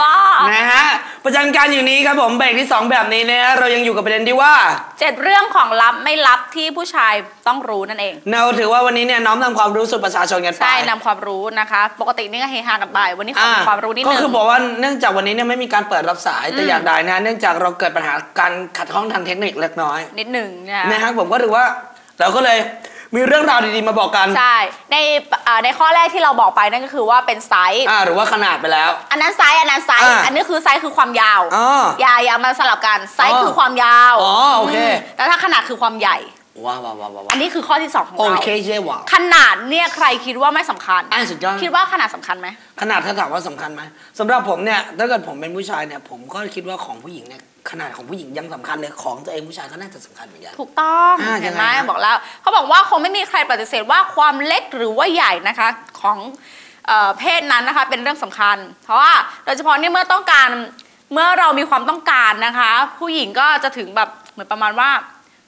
บ้า นะฮะ ประจันการอยู่นี้ครับผมเบรกที่ 2 แบบนี้นะฮะเรายังอยู่กับประเด็นที่ว่า เจ็ดเรื่องของลับไม่ลับที่ผู้ชายต้องรู้นั่นเอง เราถือว่าวันนี้เนี่ยน้อมนำความรู้สู่ประชาชนกันไป ใช่นำความรู้นะคะ ปกตินี่ก็เฮฮากันไปวันนี้ขอมีความรู้นิดก็นึงคือบอกว่าเนื่องจากวันนี้เนี่ยไม่มีการเปิดรับสายแต่อืม อย่างใดนะฮะเนื่องจากเราเกิดปัญหาการขัดข้องทางเทคนิคเล็กน้อย นิดหนึ่งนะนะฮะผมก็ถือว่าเราก็เลย มีเรื่องราวดีๆมาบอกกันใช่ ในอ่าในข้อแรกที่เราบอกไปนั่นก็คือว่าเป็นไซส์ อ่าหรือว่าขนาดไปแล้ว อันนั้นไซส์ อันนั้นไซส์ อ่าอันนี้คือไซส์คือความยาวอ๋ออย่าอย่ามาสลับกันไซส์อ๋อคือความยาวอ๋อโอเค มแล้วถ้าขนาดคือความใหญ่ ว้าวว้าวว้าวว้าวอันนี้คือข้อที่สองของโอเราเคเจ๊ว้าวขนาดเนี่ยใครคิดว่าไม่สำคัญ อะสุดยอด คิดว่าขนาดสำคัญไหม ขนาดถ้าถามว่าสำคัญไหมสำหรับผมเนี่ยถ้าเกิดผมเป็นผู้ชายเนี่ย ผมก็คิดว่าของผู้หญิงเนี่ย ขนาดของผู้หญิงยังสำคัญเลยของตัวเองผู้ชายก็น่าจะสำคัญเหมือนกันถูกต้องอ่าเห็นไหมยังไงฮะบอกแล้วเขาบอกว่าคงไม่มีใครปฏิเสธว่าความเล็กหรือว่าใหญ่นะคะของเอ่อเพศนั้นนะคะเป็นเรื่องสำคัญ เพราะว่าโดยเฉพาะนี่เมื่อต้องการเมื่อเรามีความต้องการนะคะ ผู้หญิงก็จะถึงแบบเหมือนประมาณว่า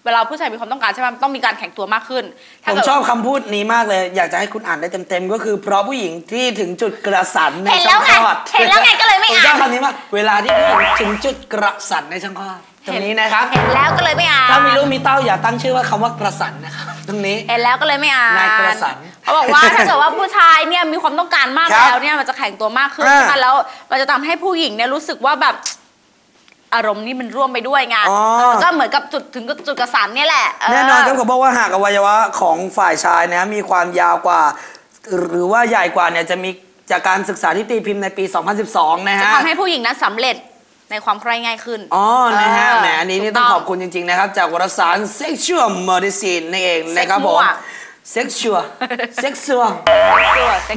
เวลาผู้ชายมีความต้องการใช่ไหมมันต้องมีการแข่งตัวมากขึ้นผถ้ามเกิด ชอบคำพูดนี้มากเลย อยากจะให้คุณอ่านได้เต็มๆ ก็คือ เพราะผู้หญิงที่ถึงจุดกระสันในเห็นช่แล้อวงไงคลอดเห็นแล้วไงก็เลยไม่ผมอ่าน ชอบคำนี้มากเวลาที่ถึงจุดกระสันในช่องคลอดตรงนี้นะครับ เห็นแล้วก็เลยไม่อ่าน ถ้ามีลูกมีเต้าอย่าตั้งชื่อว่าคำว่ากระสันนะครับตรงนี้ เห็นแล้วก็เลยไม่อ่านนายกระสันเขาบอกว่า ถ้าเกิดว่าผู้ชายเนี่ยมีความต้องการมากครับแล้วเนี่ยมันจะแข่งตัวมากขึ้นอ่านะคะแล้ว มันจะทำให้ผู้หญิงเนี่ยรู้สึกว่าแบบ อารมณ์นี่มันร่วมไปด้วยไงอ๋อ เออก็เหมือนกับจุดถึงกับจุดกระสันเนี่ยแหละเแน่นอนครับเขาบอกว่าหากอวัยวะของฝ่ายชายนะมีความยาวกว่า หรือว่าใหญ่กว่าเนี่ยจะมีจากการศึกษาที่ตีพิมพ์ในปี 2012 นะจะฮะ ทำให้ผู้หญิงนั้นสำเร็จในความใคร่ง่ายขึ้นอ๋อ นะฮะเออแหม อันนี้นี่ถูกต้องต้องขอบคุณจริง ๆ นะครับ จากวารสาร Sexual Medicine นั่นเองนะครับผม Sexual Sexual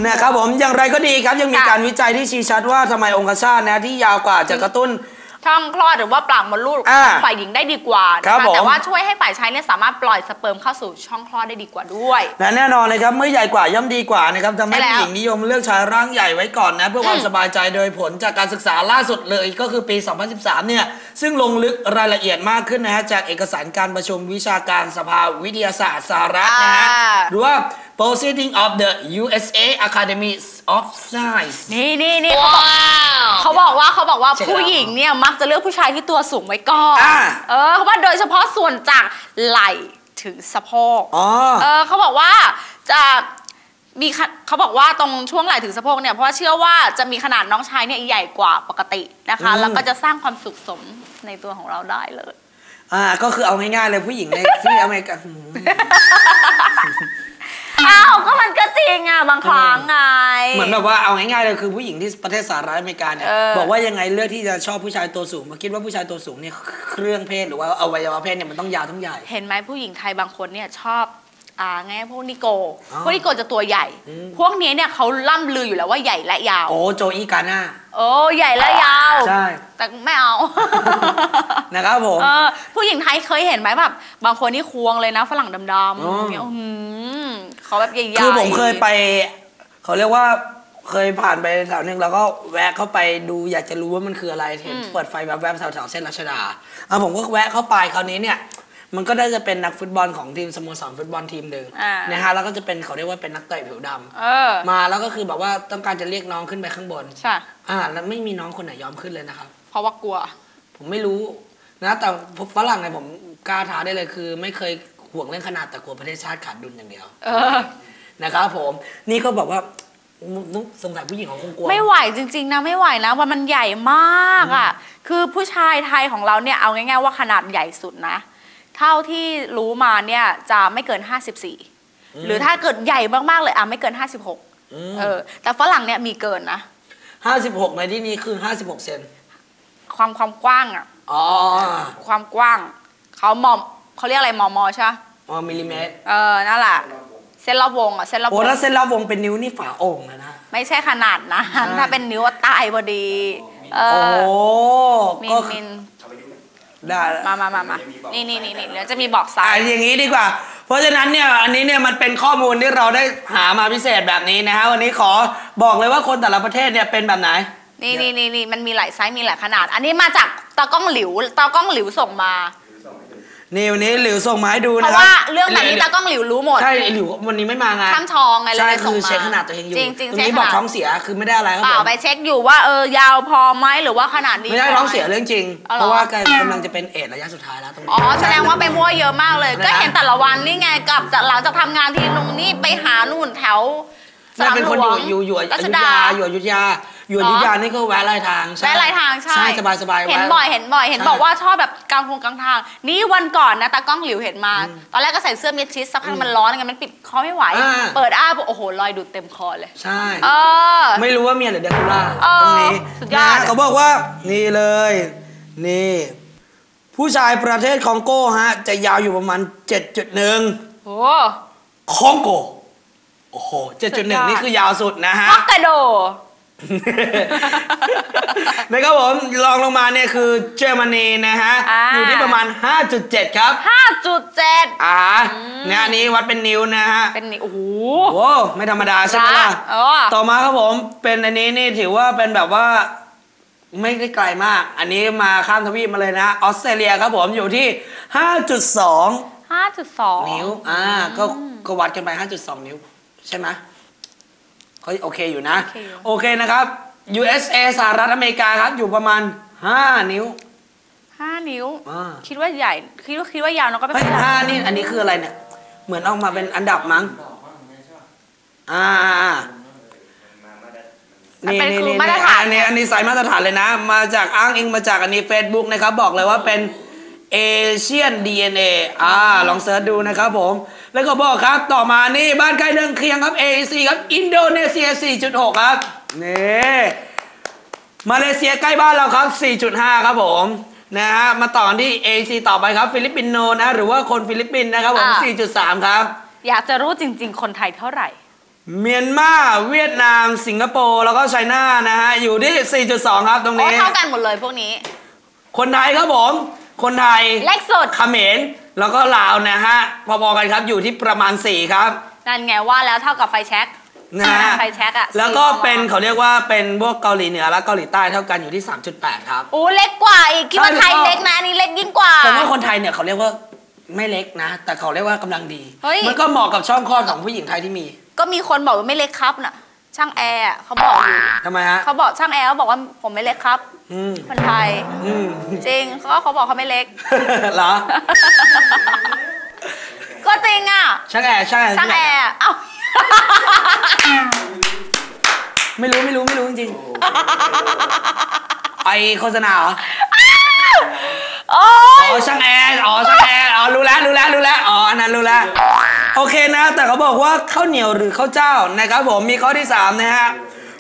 นะครับผม อย่างไรก็ดีครับ ยังมีค่ะ การวิจัยที่ชี้ชัดว่าทำไมองคชาตนะที่ยาวกว่าจะกระตุ้น ช่องคลอดหรือว่าปากมดลูกอ่าของฝ่ายหญิงได้ดีกว่านะครัคะบผม แต่ว่าช่วยให้ฝ่ายชายเนี่ยสามารถปล่อยสเปิร์มเข้าสู่ช่องคลอดได้ดีกว่าด้วย และแน่นอนนะครับเมื่อใหญ่กว่าย่อมดีกว่านะครับทำให้ใช่แล้วผู้หญิงนิยมเลือกชายร่างใหญ่ไว้ก่อนนะ เพื่อความอืมสบายใจโดยผลจากการศึกษาล่าสุดเลยก็คือปี 2013 เนี่ย ซึ่งลงลึกรายละเอียดมากขึ้นนะฮะจากเอกสารการประชุมวิชาการสภาวิทยาศาสตร์สหรัฐนะฮะอ่า หรือว่า Proceeding of the USA Academy of Science นี่นี่นี่เขาบอกเขาบอกว่าเขาบอกว่าเช็คผู้แล้วหญิงเนี่ยมักจะเลือกผู้ชายที่ตัวสูงไว้ก่อนอ่าเออเขาว่าโดยเฉพาะส่วนจากไหล่ถึงสะโพกอ๋อเออเขาบอกว่าจะมีขะเขาบอกว่าตรงช่วงไหล่ถึงสะโพกเนี่ยเพราะว่าเชื่อว่าจะมีขนาดน้องชายเนี่ยใหญ่กว่าปกตินะคะอืมแล้วก็จะสร้างความสุขสมในตัวของเราได้เลย อ่าก็คือเอาง่ายๆเลยผู้หญิงในที่อเมริกาหืม อ้าวก็มันก็จริงอะบางครั้งไง เหมือนแบบว่าเอาง่ายๆเลยคือผู้หญิงที่ประเทศสหรัฐอเมริกาเนี่ยเออ บอกว่ายังไงเลือกที่จะชอบผู้ชายตัวสูงมาคิดว่าผู้ชายตัวสูงเนี่ยเครื่องเพศหรือว่าอวัยวะเพศเนี่ยมันต้องยาวต้องใหญ่ เห็นไหมผู้หญิงไทยบางคนเนี่ยชอบอ่าไงพวกนิโก อ๋อพวกนิโกจะตัวใหญ่พวกนี้เนี่ยเขาล่ำลืออยู่แล้วว่าใหญ่และยาว โอ้โจอีกาน่าโอ้ใหญ่และยาว ใช่แต่ไม่เอา นะครับผม เออผู้หญิงไทยเคยเห็นไหมแบบบางคนนี่ควงเลยนะฝรั่งดำอ๋อๆอย่างเงี้ยอื้อ หือเขาแบบใหญ่ๆคือผมเคยไป เขาเรียกว่าเคยผ่านไปแถวหนึงแล้วก็แวะเข้าไปดูอยากจะรู้ว่ามันคืออะไรเห็นเปิดไฟแวบๆแถวๆเส้นรัชดาอะผมก็แวะเข้าไปคราวนี้เนี่ย มันก็ได้จะเป็นนักฟุตบอลของทีมสโมสรฟุตบอลทีมหนึ่งอ่านะฮะแล้วก็จะเป็นเขาเรียกว่าเป็นนักเตะผิวดำเออมาแล้วก็คือแบบว่าต้องการจะเรียกน้องขึ้นไปข้างบนใช่อ่าแล้วไม่มีน้องคนไหนยอมขึ้นเลยนะครับ เพราะว่ากลัว ผมไม่รู้นะแต่ฝรั่งไงผมกล้าท้าได้เลยคือ ไม่เคย ห่วงเรื่องขนาดแต่กลัวประเทศชาติขาดดุลอย่างเดียวเออ นะครับผม นี่ก็บอกว่าสงสัยผู้หญิงของคงกลัว ไม่ไหวจริง ๆ นะไม่ไหวนะว่ามันใหญ่มากอะ คือผู้ชายไทยของเราเนี่ยเอาง่าย ๆ ว่าขนาดใหญ่สุดนะ เท่าที่รู้มาเนี่ยจะไม่เกิน 54 หรือถ้าเกิดใหญ่มากๆเลยอะไม่เกิน 56เออ แต่ฝรั่งเนี่ยมีเกินนะห้าสิบหกในที่นี้คือห้าสิบหกเซนความความกว้างอะ อ๋อ ความกว้าง เขามอม เขาเรียกอะไรมอมอใช่ปะอ๋อมิลลิเมตรเออนั่นแหละเส้นรอบวงอะเส้นรอบวโอ้งแล้วเส้นรอบวงเป็นนิ้วนี่ฝาโอ่งเลยนะ ไม่ใช่ขนาดนะใช่ถ้าเป็นนิ้วอะตายพอดี เอโอ้อมิก็นมินได้มามามามานี่นี่นี่นี่เดี๋ยวจะมีบอกไซอะส์ อย่างนี้ดีกว่า เพราะฉะนั้นเนี่ยอันนี้เนี่ยมันเป็นข้อมูลที่เราได้หามาพิเศษแบบนี้นะฮะวันนี้ขอบอกเลยว่าคนแต่ละประเทศเนี่ยเป็นแบบไหน นี่นี่นี่นี่มันมีหลายไซส์มีหลายขนาด อันนี้มาจากตากล้องหลิวตากล้องหลิวส่งมา นี่วันนี้หลิวส่งมาให้ดูเพนะราะครับว่าเรื่องแบบนี้หลิวตากล้องหลิวรู้หมด ใช่หลิววันนี้ไม่มาไงข้ามท้องไงเลยใช่ส่คืงอมาเช็คขนาดตัวเองอยู่จริงจริงตรงเช็คนี้บอกขนาดท้องเสียคือไม่ได้อะไรครับเปล่าผมไปเช็คอยู่ว่าเออยาวพอไหมหรือว่าขนาดนี้ไม่ได้พหท้องเสียเรื่องจริงอ๋อเหรอ เพราะว่ากำลังจะเป็นเอดส์ระยะสุดท้ายแล้วตรงนี้ อ๋อแสดงว่าไปมั่วเยอะมากเลยอะไรนะ ก็เห็นแต่ละวันนี่ไงกลับจากหลังจากทำงานทีนึงนี่ไปหานู่นแถวสนั่นนามเป็นหคนลอวยู่งอยู่อยู่อรัชยุธดา ยาอยู่อยุธยา อยู่อยุธยานี่ก็แวะไล่ทางใช่แวะไรทางใช่ ใช่สบายสบายเห็นแวะ บ่อยเห็นบ่อยเห็นใช่บอกว่าชอบแบบกลางทงกลางทาง นี่วันก่อนนะตากล้องหลิวเห็นมา ตอนแรกก็ใส่เสื้อมิดชิดสักพักมันร้อนไงมันปิดคอไม่ไหว อ่า เปิดอ้าปุ๊บโอ้โหรอยดูดเต็มคอเลย ใช่ เออ ไม่รู้ว่าเมียหรือเดคูล่าเออตรงนี้สุดยอด นะเขาบอกว่านี่เลย นี่ ผู้ชายประเทศคองโก้ฮะ จะยาวอยู่ประมาณ 7.1โอ้ คองโก โอ้โห สุดยอด 7.1 นี่คือยาวสุดนะฮะ ฮอกไกโด นะครับผมลองลงมาเนี่ยคือเยอรมนีนะฮะ อ่า อยู่ที่ประมาณ 5.7 ครับ 5.7 อ่าเนี่ยอันนี้วัดเป็นนิ้วนะฮะเป็นนี่โอ้โหโอ้ไม่ธรรมดาใช่ไหมล่ะ เออ ต่อมาครับผมเป็นอันนี้นี่ถือว่าเป็นแบบว่าไม่ได้ไกลมาก อันนี้มาข้ามทวีปมาเลยนะออสเตรเลียครับผมอยู่ที่ 5.2 5.2 นิ้ว อ่า ก็ก็วัดกันไป 5.2 นิ้ว ใช่ไหม ก็โอเคอยู่นะโอเคอยู่โอเคนะครับ USA สหรัฐอเมริกาครับอยู่ประมาณ 5 นิ้ว5นิ้ว อ่า คิดว่าใหญ่ คิดว่าคิดว่ายาวเนอะก็ไม่เฮ้ยเป็นไรห้านี่อันนี้คืออะไรเนี่ย เหมือนออกมาเป็นอันดับมั้งอ่าอ่านี่นี่นี่นี่อันนี้อันนี้สายมาตรฐานเลยนะ มาจากอ้างอิงมาจากอันนี้ Facebook นะครับ บอกเลยว่าเป็น เอเชียน DNA อ่าลองเสิร์ชดูนะครับผม แล้วก็บอกครับต่อมานี่บ้านใกล้เรือนเคียงครับ AEC ครับ อินโดนีเซีย 4.6 ครับ นี่มาเลเซียใกล้บ้านเราครับ 4.5 ครับผมนะฮะมาต่อกันที่ AC ต่อไปครับ ฟิลิปปินโนนะ หรือว่าคนฟิลิปปินส์นะครับผม4.3 ครับ อยากจะรู้จริง ๆ คนไทยเท่าไหร่ เมียนมาเวียดนาม สิงคโปร์แล้วก็ไชน่านะฮะอยู่ที่ 4.2 ครับตรงโอ้นี้ เท่ากันหมดเลยพวกนี้ คนไทยครับผม คนไทยเล็กสุดเขมรแล้วก็ลาวนะฮะพอๆกันครับอยู่ที่ประมาณ 4 ครับ นั่นไงว่าแล้วเท่ากับไฟแช็กนะฮะไฟแช็กอะแล้วก็สี่เป็นมมเขาเรียกว่าเป็นพวกเกาหลีเหนือและเกาหลีใต้เท่ากันอยู่ที่ 3.8 ครับโอ้เล็กกว่าอีกคิดว่าใช่ไทยถูกต้องเล็กนะอันนี้เล็กยิ่งกว่าผมว่าคนไทยเนี่ยเขาเรียกว่าไม่เล็กนะ แต่เขาเรียกว่ากำลังดีเฮ้ยมันก็เหมาะกับช่องคลอดของผู้หญิงไทยที่มี ก็มีคนบอกว่าไม่เล็กครับน่ะ ช่างแอร์อะเขาบอกอยู่ทำไมฮะ เขาบอกช่างแอร์เขาบอกว่าผมไม่เล็กครับอืม คนไทย อืม จริงเขาเขาบอกเขาไม่เล็ก เหรอ ก็จริงอะ ช่างแอร์ช่างแอร์ช่างแอร์อะเอ้าไม่รู้ไม่รู้ไม่รู้จริงๆไอโฆษณาเหรอ โอ้ยอ๋อช่างแอร์อ๋อช่างแอร์อ๋อรู้แล้วรู้แล้วรู้แล้วอ๋ออันนั้นรู้แล้ว โอเคนะ แต่เขาบอกว่าข้าวเหนียวหรือข้าวเจ้านะครับผมมีข้อที่สามนะฮะ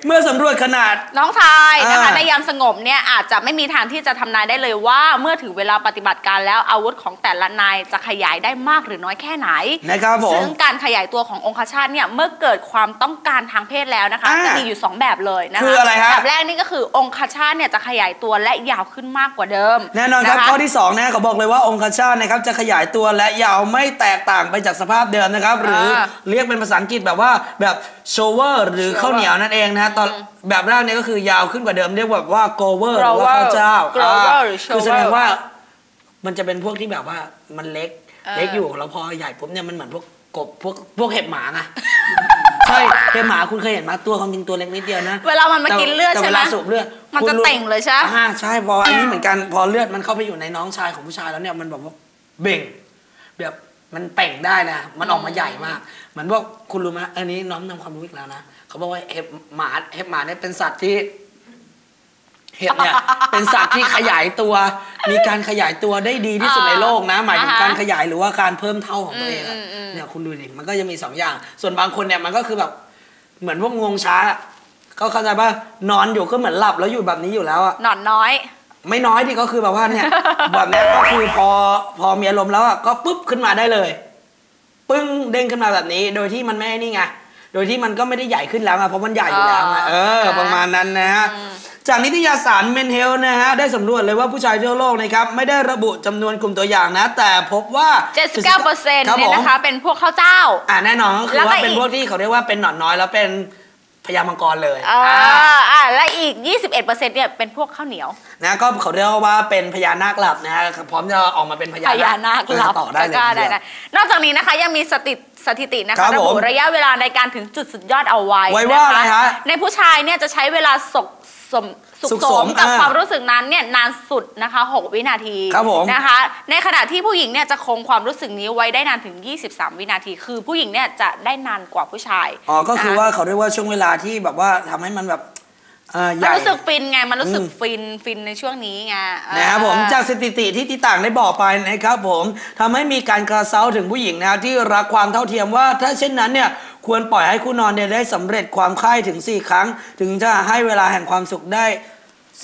เมื่อสำรวจขนาด น้องชายนะคะอ่า ในยามสงบเนี่ยอาจจะไม่มีทางที่จะทำนายได้เลยว่า เมื่อถึงเวลาปฏิบัติการแล้วอาวุธของแต่ละนายจะขยายได้มากหรือน้อยแค่ไหน นะครับผม ซึ่งการขยายตัวขององคชาตเนี่ยเมื่อเกิดความต้องการทางเพศแล้วนะคะอ่าจะมีอยู่ 2 แบบเลยนะคะคืออะไรฮะ แบบแรกนี่ก็คือองคชาตเนี่ยจะขยายตัวและยาวขึ้นมากกว่าเดิมแน่นอนครับะะ ข้อที่2นะเขาบอกเลยว่าองคชาตนะครับจะขยายตัวและยาวไม่แตกต่างไปจากสภาพเดิมนะครับ หรือเออเรียกเป็นภาษาอังกฤษแบบว่าแบบโชเวอร์หรือข้าวเหนียวนั่นเองนะฮะตอนแบบแรกเนี่ยก็คือยาวขึ้นกว่าเดิมเรียกแบบว่าโกเวอร์หรือว่าข้าวเจ้า Grower อ่าหรือคือแสดง shower ว่ามันจะเป็นพวกที่แบบว่ามันเล็กเออเล็กอยู่แล้วพอใหญ่ปุ๊บเนี่ยมันเหมือนพวกกบพวกพวกเห็บหมาไงใช่เห็บหมาคุณเคยเห็นไหมตัวความจริงตัวเล็กนิดเดียวนะ เวลามันมาแต่กินเลือดแต่ใช่เวไหมลาสูบเลือดมันคุณจะรู้เต่งเลยใช่ไหมอ่าใช่พออันนี้เหมือนกันพอเลือดมันเข้าไปอยู่ในน้องชายของผู้ชายแล้วเนี่ยมันแบบว่าเบ่งแบบ มันเป่งได้นะ มันออกมาใหญ่มาก เหมือนว่าคุณรู้ไหมอันนี้น้องนำความรู้อีกแล้วนะ เขาบอกว่าเห็บหมาเห็บหมาเนี่ยเป็นสัตว์ที่ เห็บเนี่ย เป็นสัตว์ที่ขยายตัว มีการขยายตัวได้ดีที่สุดในโลกนะ หมายถึงอ่าฮะการขยายหรือว่าการเพิ่มเท่าของตัวเองอะอืมอืมอืมเนี่ยคุณดูดิ มันก็จะมีสองอย่าง ส่วนบางคนเนี่ยมันก็คือแบบ เหมือนพวกงวงช้างอะก็เข้าใจป่ะนอนอยู่ก็เหมือนหลับแล้วอยู่แบบนี้อยู่แล้วอะหนอนน้อย ไม่น้อยดิก็คือแบบว่าเนี่ย แบบเนี้ยก็คือพอพอมีอารมณ์แล้วอะก็ปุ๊บขึ้นมาได้เลย ปึ้งเด้งขึ้นมาแบบนี้ โดยที่มันไม่นี่ไงโดยที่มันก็ไม่ได้ใหญ่ขึ้นแล้วไงเพราะมันใหญ่อยู่แล้วไงอ๋อเออ ประมาณนั้นนะฮะจากนิตยสาร Men Health นะฮะ ได้สำรวจเลยว่าผู้ชายทั่วโลกนะครับ ไม่ได้ระบุจำนวนกลุ่มตัวอย่างนะ แต่พบว่า 79เปอร์เซ็นต์ครับเนี่ยผมนะคะ เป็นพวกข้าวเจ้า อ่าแน่นอนก็คืแล้อวก็ว่าเป็นอีกพวกที่เขาเรียกว่าเป็นหนอนน้อยแล้วเป็น พญามังกรเลยอ่าอ่าอ่าและอีก 21%เนี่ยเป็นพวกข้าวเหนียวนะก็เขาเรียกว่าเป็นพญานาคหลับนะฮะพร้อมจะออกมาเป็นพญาพญานาคลับต่อได้เลยกล้าทีได้เดียวได้นอกจากนี้นะคะยังมีสถิติ สถิตินะครัคะบระบุผมระยะเวลาในการถึงจุดสุดยอดเอาไว้ไว้ว่านะคะอะไรฮะในผู้ชายเนี่ยจะใช้เวลาสกสมสุสุขขสสมมกับอ่าความรู้สึกนั้นเนี่ยนานสุดนะคะ 6 วินาทีครับผมนะคะ ในขณะที่ผู้หญิงเนี่ยจะคงความรู้สึกนี้ไว้ได้นานถึง 23 วินาที คือผู้หญิงเนี่ยจะได้นานกว่าผู้ชายอ๋อก็คือนะะว่าเขาเรียกว่าช่วงเวลาที่แบบว่าทำให้มันแบบเอ่อให มันญ่รู้สึกฟินไง มันรู้สึกอืมฟินฟินในช่วงนี้ไงเออนะครับผมจากสถิติที่ที่ต่างได้บอกไปนะครับผมทำให้มีการกระเซ้าถึงผู้หญิงนะครับที่รักความเท่าเทียมว่า ถ้าเช่นนั้นเนี่ยควรปล่อยให้คู่นอนเนี่ยได้สำเร็จความใคร่ถึง 4 ครั้ง ถึงจะให้เวลาแห่งความสุขได้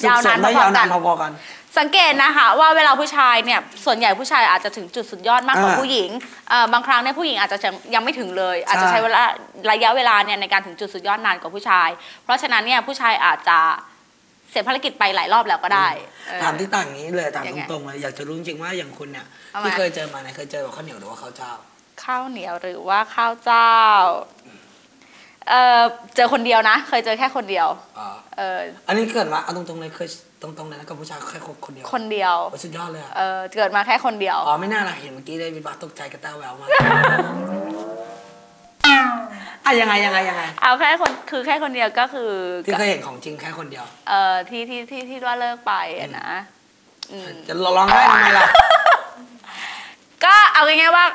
สุขสมได้ยาวนานพอๆกัน สังเกตนะคะว่าเวลาผู้ชายเนี่ยส่วนใหญ่ผู้ชายอาจจะถึงจุดสุดยอดมากกว่าอ่าผู้หญิงเอ่อบางครั้งเนี่ยผู้หญิงอาจจะยังไม่ถึงเลย อาจจะใช้เวลาระยะเวลาเนี่ยในการถึงจุดสุดยอดนานกว่าผู้ชาย เพราะฉะนั้นเนี่ยผู้ชายอาจจะเสร็จภารกิจไปหลายรอบแล้วก็ได้เออ ถามที่ต่างอย่างนี้เลยถามยังไงตรงๆเลยอยากจะรู้จริงๆว่าอย่างคุณเนี่ยเอามา ที่เคยเจอมาเนี่ยเคยเจอกับข้าวเหนียวหรือว่าข้าวเจ้า ข้าวเหนียวหรือว่าข้าวเจ้า เออเจอคนเดียวนะ เคยเจอแค่คนเดียวอ๋อเอออันนี้เกิดมาเอาตรงๆเลยเคยตรงๆเลยนะกับผู้ชายแค่คนเดียวคนเดียวโอ้สุดยอดเลยอะเออเกิดมาแค่คนเดียว อ๋อไม่น่าละเห็นเมื่อกี้ได้วิบัติตกใจกระต้าแววมากอะยังไงยังไงยังไงเอาแค่คนคือแค่คนเดียวก็คือที่เคยเห็นของจริงแค่คนเดียว เอ่อที่ที่ที่ที่ว่าเลิกไปอะนะอืม จะร้องไห้ทำไมล่ะ ก็เอาง่ายๆว่า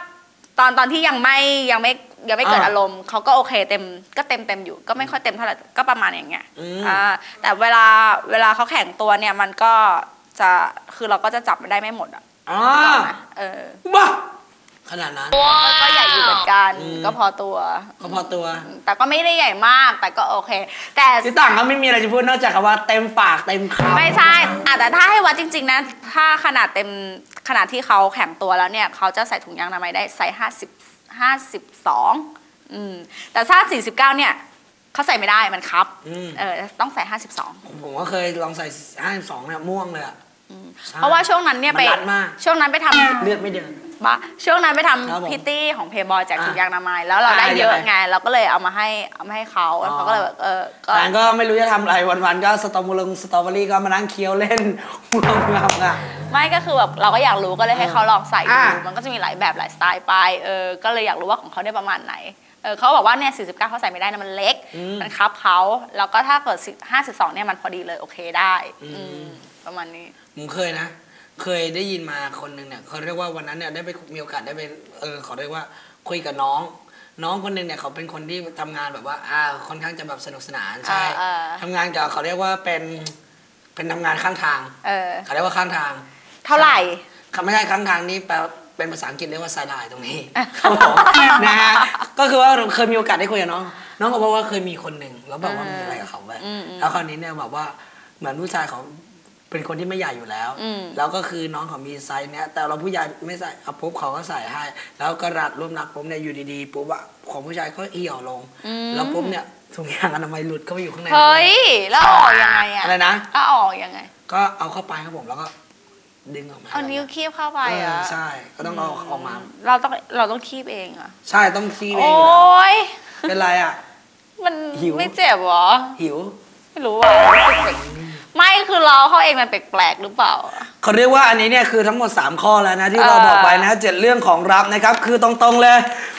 ตอนตอนที่ยังไม่ยังไม่ ยังไม่เกิดอ่าอารมณ์เขาก็โอเคเต็มก็เต็มเต็มอยู่ ก็ไม่ค่อยเต็มเท่าไหร่ก็ประมาณอย่างเงี้ยอืม อ่าแต่เวลาเวลาเขาแข่งตัวเนี่ยมันก็จะคือเราก็จะจับไม่ได้ไม่หมดอะอ๋อเออบ้าขนาดนั้นก็ใหญ่อยู่เหมือนกันอืมก็พอตัว ก็พอตัวแต่ก็ไม่ได้ใหญ่มากแต่ก็โอเค แต่ที่ต่างก็ไม่มีอะไรจะพูดนอกจากคำว่าเต็มปากเต็มคำ ไม่ใช่อะแต่ถ้าให้วัดจริง ๆนะถ้าขนาดเต็มขนาดที่เขาแข็งตัวแล้วเนี่ยเขาจะใส่ถุงยางอนามัยได้ไซส์ ห้าสิบห้าสิบสองอืมแต่ถ้าสี่สิบเก้าเนี่ยเขาใส่ไม่ได้มันครับ อืม เออต้องใส่ห้าสิบสองผมก็เคยลองใส่ห้าสองเนี่ยม่วงเลยอะใช่ เพราะว่าช่วงนั้นเนี่ยไปมันรัดมาก ช่วงนั้นไปทำ เลือดไม่เดิน บ้าช่วงนั้นไปครับผมทำพิตตี้ของเพย์บอยแจกอะถุงยางอนามัยแล้วเราได้อะเยอะยังไง ไง เราก็เลยเอามาให้เอามาให้เขาอ๋อเขาก็เลยแบบเออก็ แฟนก็ไม่รู้จะทำอะไรวันๆก็สตรอเบอรี่สตรอเบอรี่ก็มานั่งเคี้ยวเล่นหัวงับอะ ไม่ก็คือแบบเราก็อยากรู้ก็เลยให้เขาลองใส่ดูอะ มันก็จะมีหลายแบบหลายสไตล์ไปเออก็เลยอยากรู้ว่าของเขาได้ประมาณไหนเออเขาบอกว่าเนี่ย49เขาใส่ไม่ได้นะมันเล็กมันคับเขาแล้วก็ถ้าเกิด10 52เนี่ยมันพอดีเลยโอเคได้อืมประมาณนี้ ผมเคยนะ เคยได้ยินมาคนหนึ่งเนี่ยเขาเรียกว่าวันนั้นเนี่ยได้ไปมีโอกาสได้ไปเออเขาเรียกว่าคุยกับน้อง น้องคนหนึ่งเนี่ยเขาเป็นคนที่ทำงานแบบว่าอ่าค่อนข้างจะแบบสนุกสนานใช่อ่าอ่า ทำงานกับเขาเรียกว่าเป็นเป็นทำงานข้างทาง เออ เขาเรียกว่าข้างทาง เท่าไหร่ คำไม่ใช่ข้างทางนี่แปลเป็นภาษาอังกฤษเรียกว่าไซดายตรงนี้ ครับผมนะฮะก็คือว่าเราเคยมีโอกาสได้คุยกับน้อง น้องก็บอกว่าเคยมีคนหนึ่งแล้วแบบว่ามีอะไรกับเขาไปอืมอืมแล้วคราวนี้เนี่ยแบบว่าเหมือนผู้ชายเขา เป็นคนที่ไม่ใหญ่อยู่แล้วอืมแล้วก็คือน้องเขามีไซส์เนี้ย แต่เราผู้ใหญ่ไม่ใส่เอาปุ๊บเขาก็ใส่ให้ แล้วก็รัดร่วมรักปุ๊บเนี่ยอยู่ดีๆปุ๊บอะของผู้ชายก็เหี่ยวลง แล้วปุ๊บเนี่ยถุงยางอนามัยหลุดเข้าไปอยู่ข้างในเฮ้ยแล้วเอาออกยังไงอะอะไรนะเอาออกยังไง ก็เอาเข้าไปครับผมแล้วก็ดึงออกมาเอานิ้วคีบเข้าไปเอเหรออะใช่ก็ต้องเอาออกมา เราต้องเราต้องคีบเองเหรอะใช่ต้องซีเอโองอยู่แล้ว้ยเป็นไรอะ มันหิวไม่เจ็บเหรอหิว ไม่รู้อะรู้สึกแปลก ไม่คือเราเขาเองมันแปลกๆหรือเปล่า เขาเรียกว่าอันนี้เนี่ยคือทั้งหมด 3 ข้อแล้วนะที่เราเออบอกไปนะเจ็ดเรื่องของรับนะครับ คือตรงๆเลย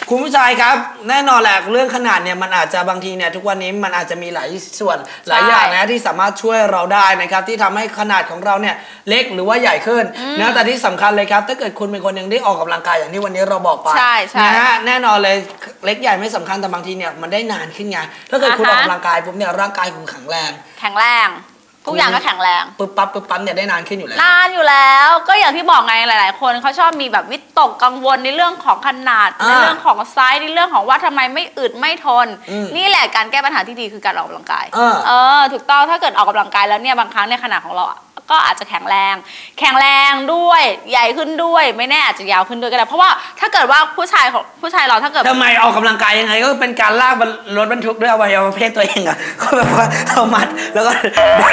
คุณผู้ชายครับ แน่นอนแหละเรื่องขนาดเนี่ยมันอาจจะบางทีเนี่ยทุกวันนี้มันอาจจะมีหลายส่วนหลายอย่างนะที่สามารถช่วยเราได้นะครับ ที่ทำให้ขนาดของเราเนี่ยเล็กหรือว่าใหญ่ขึ้นนะแต่ที่สำคัญเลยครับ ถ้าเกิดคุณเป็นคนหนึ่งที่ออกกำลังกายอย่างที่วันนี้เราบอกไปใช่ใช่นะฮะแน่นอนเลยเล็กใหญ่ไม่สำคัญแต่บางทีเนี่ยมันได้นานขึ้นไงถ้าเกิดคุณออ่าอกฮะกำลังกายปุ๊บเนี่ยร่างกายคุณแข็งแรง แข็งแรง ทุกอย่างก็แข็งแรงปุ๊บปั๊บปุ๊บปั๊บเนี่ยได้นานขึ้นอยู่แล้วนานอยู่แล้ว ก็อย่างที่บอกไงหลาย ๆ คนเขาชอบมีแบบวิตกกังวลในเรื่องของขนาดอ่าในเรื่องของไซส์ในเรื่องของว่าทำไมไม่อึดไม่ทนอืมนี่แหละการแก้ปัญหาที่ดีคือการออกกำลังกายเออเออถูกต้องถ้าเกิดออกกำลังกายแล้วเนี่ยบางครั้งในยขนาดของเราอะ ก็อาจจะแข็งแรง แข็งแรงด้วยใหญ่ขึ้นด้วย ไม่แน่อาจจะยาวขึ้นด้วยก็ได้เพราะว่าถ้าเกิดว่าผู้ชายของผู้ชายเราถ้าเกิด ทำไมออกกำลังกายยังไงก็เป็นการลากรถบรรทุกด้วยอวัยวะเพศตัวเองอะก็แบบว่าเอามัดแล้วก็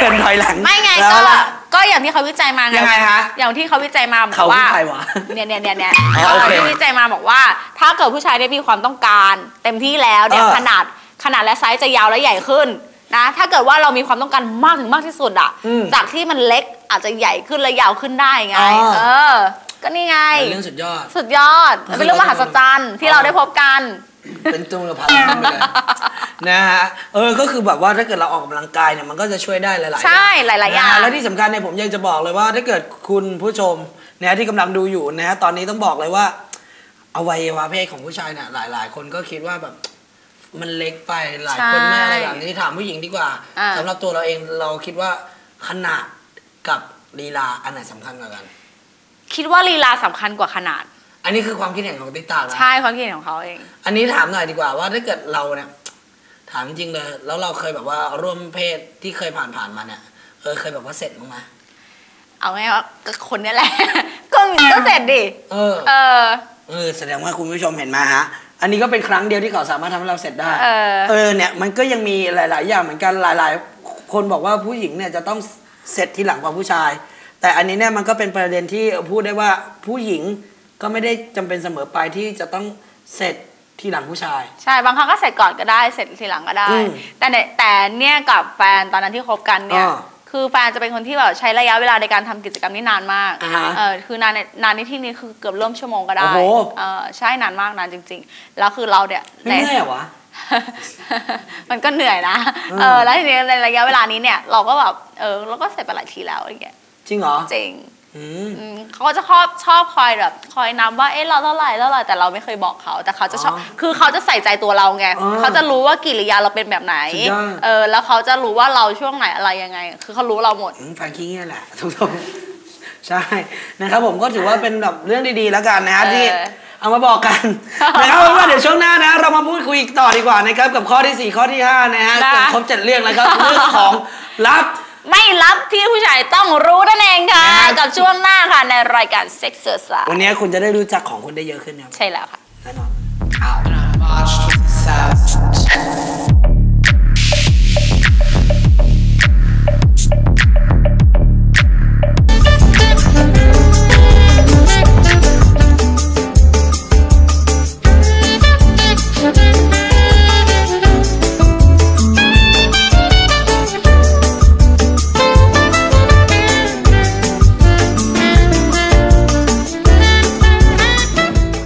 เดินถอยหลังไม่ไงแล้วก็ลากก็อย่างที่เขาวิจัยมาไงยังไงฮะอย่างที่เขาวิจัยมาบอเขากว่าคือใครวะเนี่ยเนี่ยเนี่ยเนี่ยอ๋อโอเคที่วิจัยมาบอกว่า ถ้าเกิดผู้ชายได้มีความต้องการ เต็มที่แล้วเนี่ยเออขนาดขนาดและไซส์จะยาวและใหญ่ขึ้น นะถ้าเกิดว่าเรามีความต้องการมากถึงมากที่สุดอะอืมจากที่มันเล็กอาจจะใหญ่ขึ้นและยาวขึ้นได้ไงอ๋อ เออ ก็นี่ไง เป็นเรื่องสุดยอด สุดยอดเป็นเรื่องมหัศจรรย์ที่เราได้พบกัน เป็นตัวกับพันไปเลยนะฮะเออก็คือแบบว่าถ้าเกิดเราออกกำลังกายเนี่ยมันก็จะช่วยได้หลายๆอย่างใช่หลายๆอย่าง นะฮะและที่สำคัญเนี่ยผมยังจะบอกเลยว่า ถ้าเกิดคุณผู้ชมนะฮะที่กำลังดูอยู่นะฮะตอนนี้ต้องบอกเลยว่าอวัยวะเพศของผู้ชายเนี่ยหลาย ๆ คนก็คิดว่าแบบ มันเล็กไปหลายคนแม่อะไรแบบนี้ถามผู้หญิงดีกว่าอ่าสำหรับตัวเราเองเราคิดว่าขนาดกับลีลาอันไหนสำคัญกว่ากัน คิดว่าลีลาสำคัญกว่าขนาด อันนี้คือความคิดเห็นของติ๊กตานะใช่ความคิดเห็นของเขาเอง อันนี้ถามหน่อยดีกว่าว่าถ้าเกิดเราเนี่ยถามจริงๆเลย แล้วเราเคยแบบว่าร่วมเพศที่เคยผ่านผ่านๆมาเนี่ยเออเคยแบบว่าเสร็จบ้างไหมเอาไงว่าก็คนเนี้แหละ ก็มีก็เสร็จดิเออเออ เออแสดงว่าคุณผู้ชมเห็นมาฮะ อันนี้ก็เป็นครั้งเดียวที่เขาสามารถทำให้เราเสร็จได้ เออ เออเนี่ยมันก็ยังมีหลาย ๆ อย่างเหมือนกันหลาย ๆ คนบอกว่าผู้หญิงเนี่ยจะต้องเสร็จทีหลังกว่าผู้ชาย แต่อันนี้เนี่ยมันก็เป็นประเด็นที่พูดได้ว่าผู้หญิงก็ไม่ได้จำเป็นเสมอไปที่จะต้องเสร็จทีหลังผู้ชาย ใช่บางครั้งก็เสร็จก่อนก็ได้เสร็จทีหลังก็ได้ อืมแต่เนี่ยแต่เนี่ยกับแฟนตอนนั้นที่คบกันเนี่ย อ่า คือแฟนจะเป็นคนที่แบบใช้ระยะเวลาในการทำกิจกรรมนี่นานมากอ่าฮะ เออคือนานในนานในที่นี้คือเกือบร่วมชั่วโมงก็ได้ โอ้โห เออใช่นานมากนานจริง ๆ แล้วคือเราเนี่ยไม่เหนื่อยเหรอวะ มันก็เหนื่อยนะอืมเออ แล้วทีนี้ในระยะเวลานี้เนี่ย เราก็แบบ เออ เราก็เสร็จไปหลายทีแล้วอะไรเงี้ย จริงเหรอ จริงอืมอืม เขาก็จะชอบชอบคอยแบบคอยนับว่าเอ๊ะเราเท่าไหร่เท่าไหร่แต่เราไม่เคยบอกเขาแต่เขาจะชอบอ๋อคือเขาจะใส่ใจตัวเราไงอ๋อเขาจะรู้ว่ากิริยาเราเป็นแบบไหนสุดยอดเออแล้วเขาจะรู้ว่าเราช่วงไหนอะไรยังไง คือเขารู้เราหมดอืมแฟนคิงเนี่ยแหละทุกคนใช่นะครับผมก็ถือว่าเป็นแบบเรื่องดีๆแล้วกันนะฮะเออที่เอามาบอกกันนะครับเพราะว่าเดี๋ยวช่วงหน้านะเรามาพูดคุยต่อดีกว่านะครับกับข้อที่ 4 ข้อที่ 5 นะฮะนะเกือบครบเจ็ดเรื่องแล้วครับเรื่องของลับ ไม่ลับที่ผู้ชายต้องรู้นั่นเองค่ะ นะฮะกับช่วงหน้าค่ะในรายการเซ็กซ์เซอร์สวันนี้คุณจะได้รู้จักของคุณได้เยอะขึ้นนะครับใช่แล้วค่ะ แน่นอนเ